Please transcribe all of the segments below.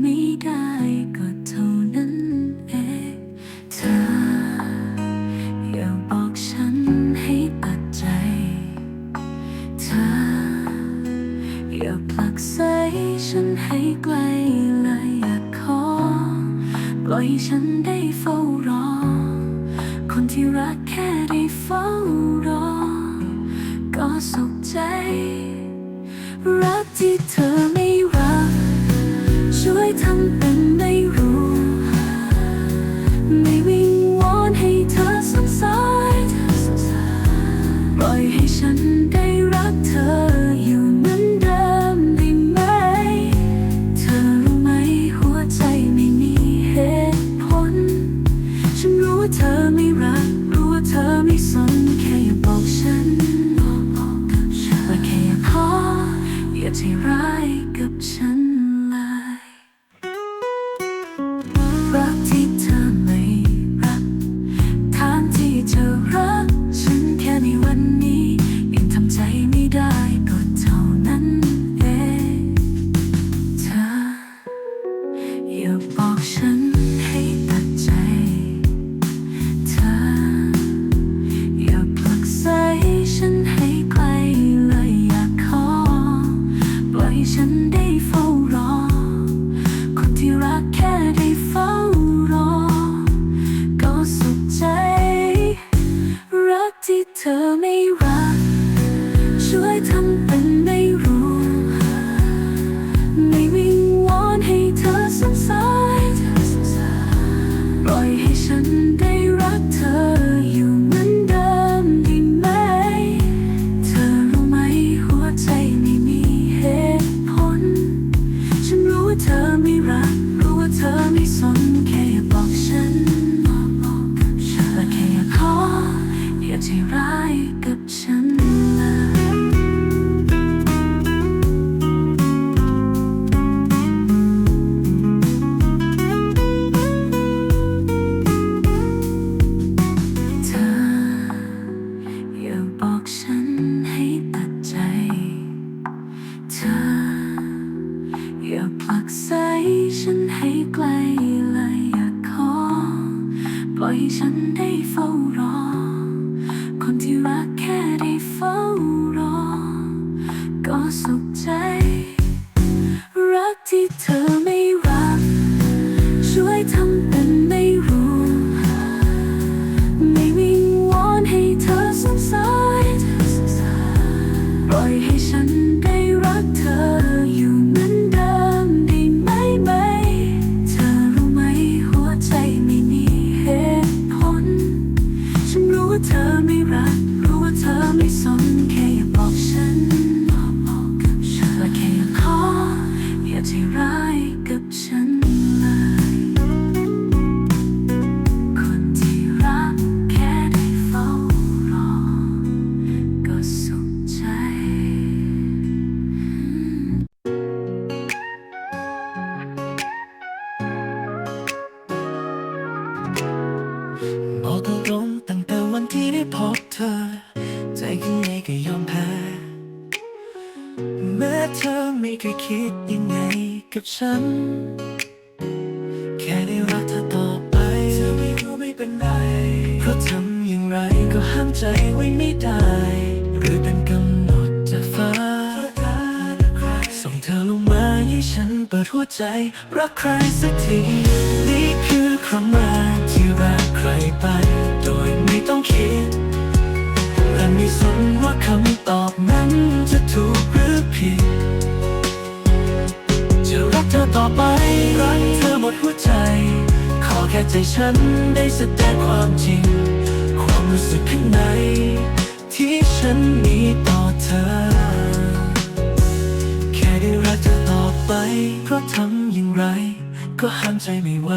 ไม่ได้ก็เท่านั้นเองเธออย่าบอกฉันให้ตัดใจ เธออย่าผลักใสฉันให้ไกลเลยอยากขอ ปล่อยฉันได้เฝ้ารอ ฉัน แค่ได้รักเธอต่อไปเธอไม่รู้ไม่เป็นไร เพราะทำอย่างไรก็ห้ามใจไว้ไม่ได้ หรือเป็นกำหนดจากฟ้า ส่งเธอลงมาให้ฉันเปิดหัวใจ รักใครสักที นี่คือครั้งแรกที่รักใครไป โดยไม่ต้องคิด และไม่สนว่าคำตอบนั้นจะถูกหรือผิด เธอต่อไป รักเธอหมดหัวใจ ขอแค่ใจฉันได้แสดงความจริง ความรู้สึกข้างใน ที่ฉันมีต่อเธอ แค่ได้รักเธอต่อไป เพราะทำอย่างไร ก็ห้ามใจไม่ไหว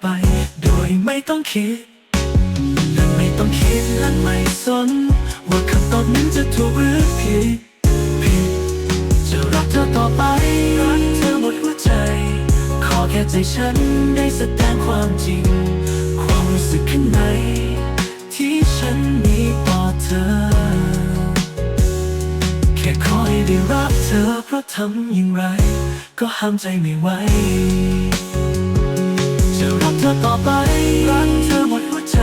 ไป โดยไม่ต้องคิด และไม่ต้องคิดและไม่สน ว่าคำตอบนั้นจะถูกหรือผิดผิด จะรักเธอต่อไป รักเธอหมดหัวใจ ขอแค่ใจฉันได้แสดงความจริง ความรู้สึกข้างในที่ฉันมีต่อเธอ แค่ขอให้ได้รักเธอเพราะทำอย่างไร ก็ห้ามใจไม่ไหว จะรักเธอต่อไป รักเธอหมดหัวใจ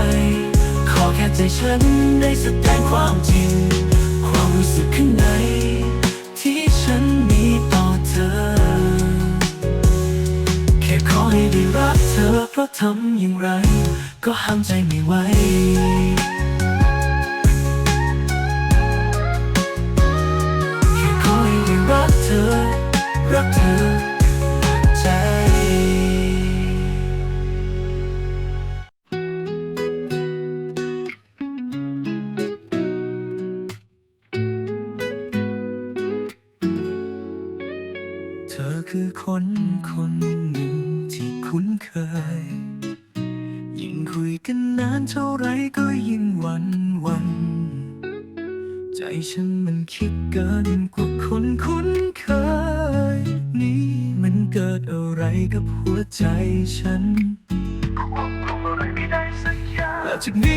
ขอแค่ใจฉันได้แสดงความจริง ความรู้สึกข้างใน ที่ฉันมีต่อเธอ แค่ขอให้ได้รักเธอเพราะทำอย่างไร ก็ห้ามใจไม่ไหว คือคนคนหนึ่งที่คุ้นเคย ยิ่งคุยกันนานเท่าไรก็ยิ่งหวันหวัน ใจฉันมันคิดเกินกว่าคนคุ้นเคย นี่มันเกิดอะไรกับหัวใจฉันแล้วจากนี้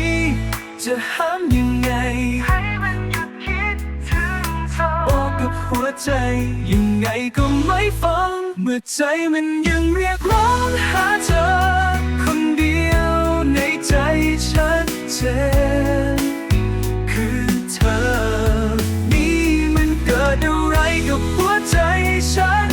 หัวใจ ยังไงก็ไม่ฟัง เมื่อใจมันยังเรียกร้องหาเธอ คนเดียวในใจชัดเจนคือเธอ นี่มันเกิดอะไรกับหัวใจฉัน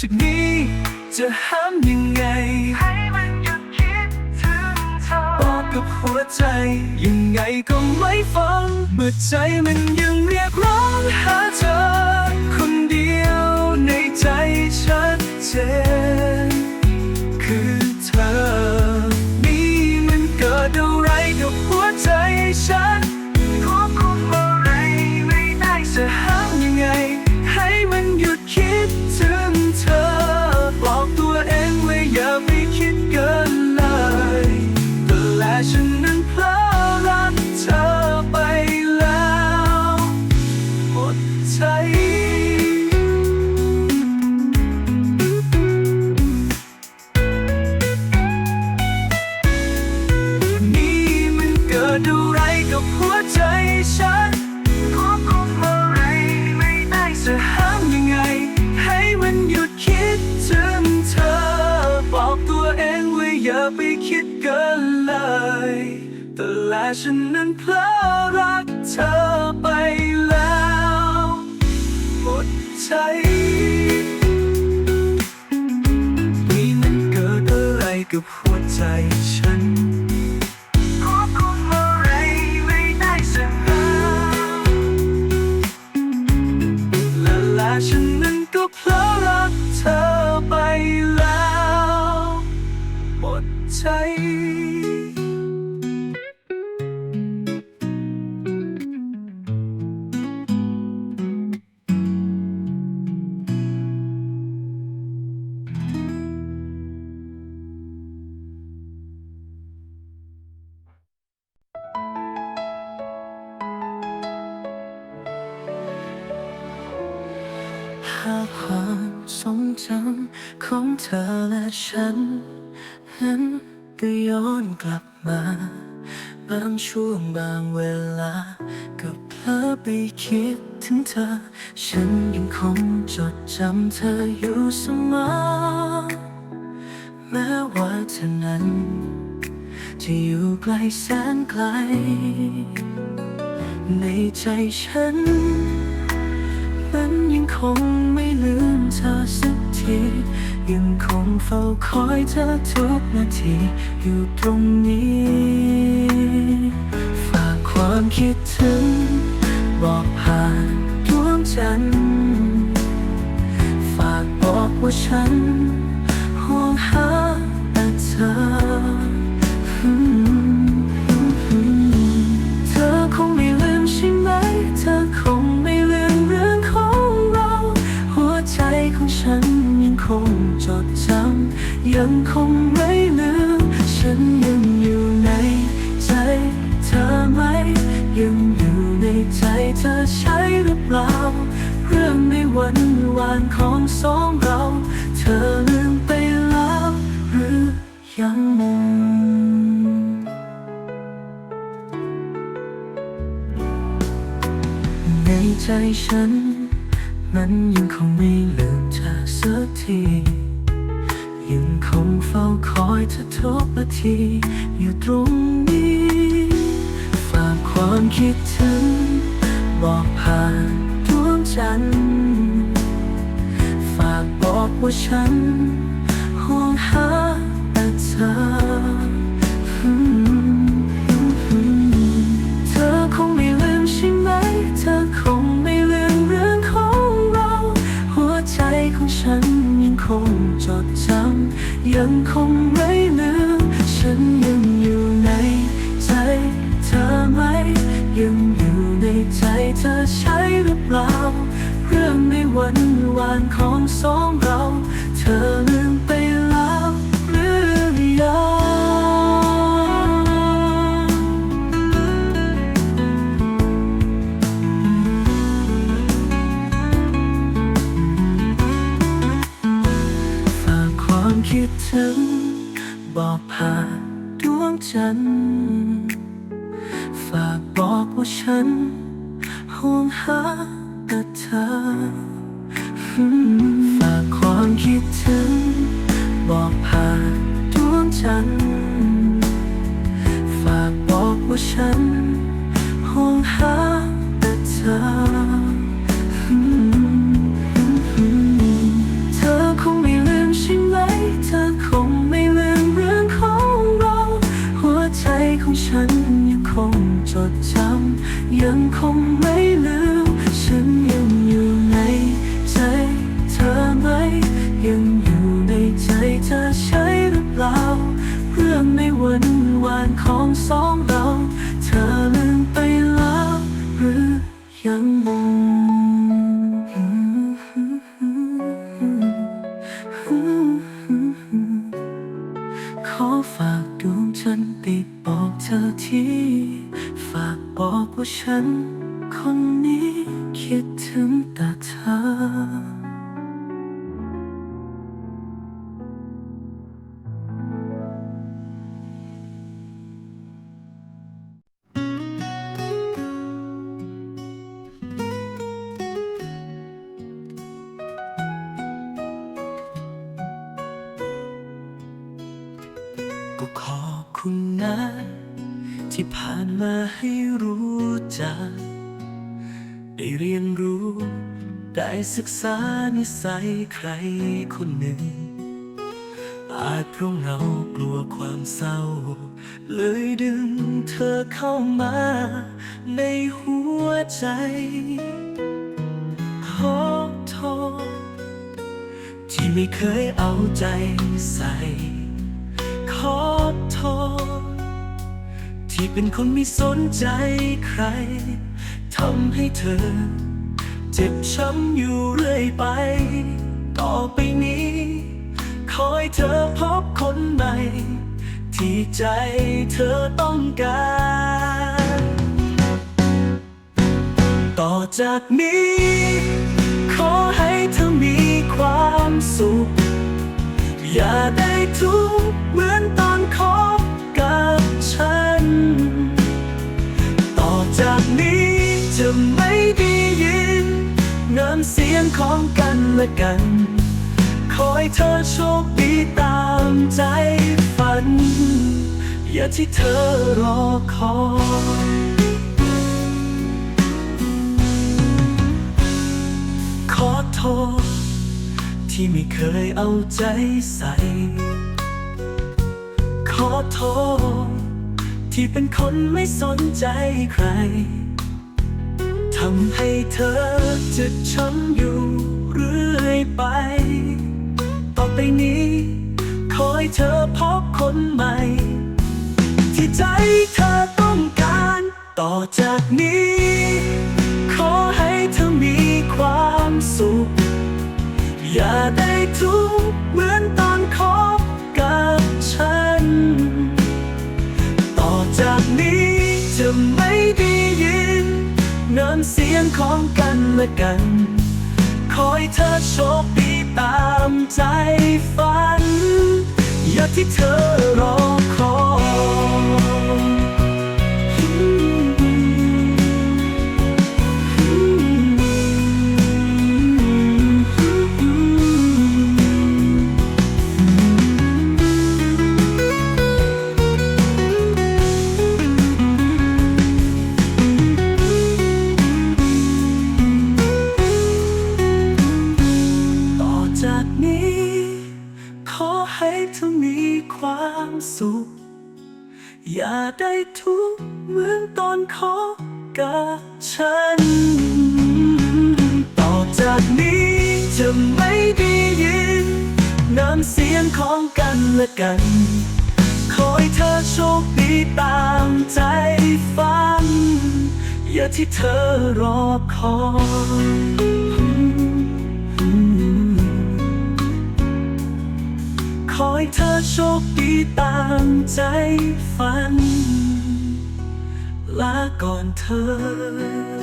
จากนี้ จะห้ามยังไง ให้มันหยุดคิดถึงเธอบอกกับหัวใจ ยังไงก็ไม่ฟัง เมื่อใจมันยังเรียกร้องหาเธอ คนเดียวในใจชัดเจน ฉันควบคุมอะไรไม่ได้จะห้ามยังไง ให้มันหยุดคิดถึงเธอ บอกตัวเองว่าอย่าไปคิดเกินเลย แต่แลฉันนั้นเพลอรักเธอไปแล้ว หมดใจนี่มันเกิดอะไรกับหัวใจ ฉันนั้นก็เพลอรักเธอไปแล้วหมดใจ ความทรงจำของเธอและฉันนั้นก็ย้อนกลับมา บางช่วงบางเวลา ก็เพลอไปคิดถึงเธอ ฉันยังคงจดจำเธออยู่เสมอ แม้ว่าเธอนั้น จะอยู่ไกลแสนไกล ในใจฉันันยังคงไม่ลืมเธอสักที ยังคงเฝ้าคอยเธอทุกนาที อยู่ตรงนี้ ฝากความคิดถึง บอกผ่านดวงจันทร์ฝากบอกว่าฉันห่วงหาแต่เธอ ยังคงไม่ลืมฉันยังอยู่ในใจเธอไหม ยังอยู่ในใจเธอใช่หรือเปล่า เรื่องในวันวานของสองเรา เธอลืมไปแล้วหรือยังในใจฉัน มันยังคงไม่ลืมเธอสักที ทุกทีอยู่ตรงนี้ ฝากความคิดถึง บอกผ่านดวงจันฝากบอกว่าฉันห่วงหาแต่เธอเธอคงไม่ลืมใช่ไหมเธอคงไม่ลืมเรื่องของเราหัวใจของฉันยังคงจดจำยังคง เปล่า เรื่องในวันวานของสองเรา เธอลืมไปแล้วหรือยังฝากความคิดถึง บอกผ่านดวงจันทร์ฝากบอกว่าฉันห่วงหา ธอ ฝากความคิดถึง บอกผ่านดวงฉัน ฝากบอกว่าฉันห่วงหาแต่เธอ น คนนี้คิดถึงแต่เธอก็ขอบคุณนะที่ผ่านมาให้ ได้ศึกษานิสัยใครคนหนึ่ง อาจเพราะเหงากลัวความเศร้า เลยดึงเธอเข้ามา ในหัวใจขอโทษที่ไม่เคยเอาใจใส่ ขอโทษที่เป็นคนไม่สนใจใครทำให้เธอ เจ็บช้ำอยู่เรื่อยไป ต่อไปนี้ขอให้เธอพบคนใหม่ ที่ใจเธอต้องการ ต่อจากนี้ ขอให้เธอมีความสุข อย่าได้ทุกข์เหมือนตอนคบกับฉัน ต่อจากนี้จะไม่ได้ยิน น้ำเสียงของกันและกัน ขอให้เธอโชคดีตามใจฝัน อย่าที่เธอรอคอยขอโทษ ที่ไม่เคยเอาใจใส่ ขอโทษ ที่เป็นคนไม่สนใจใครำให้เธอจ็บช้ำอยู่เรื่อยไป ต่อไปนี้ ขอให้เธอพบคนใหม่ ที่ใจเธอต้องการ ต่อจากนี้ ขอให้เธอมีความสุข อย่าได้ทุกข์เหมือนตอนคบ เสียงของกันและกัน ขอให้เธอโชคดีตามใจฝัน อย่าที่เธอรอคอย อย่าได้ทุกเหมือนตอนขอกับฉัน ต่อจากนี้จะไม่ได้ยินน้ำเสียงของกันและกัน ขอให้เธอโชคดีตามใจฝัน อย่าที่เธอรอคอย ขอให้เธอโชคดีตามใจฝัน ลาก่อนเธอ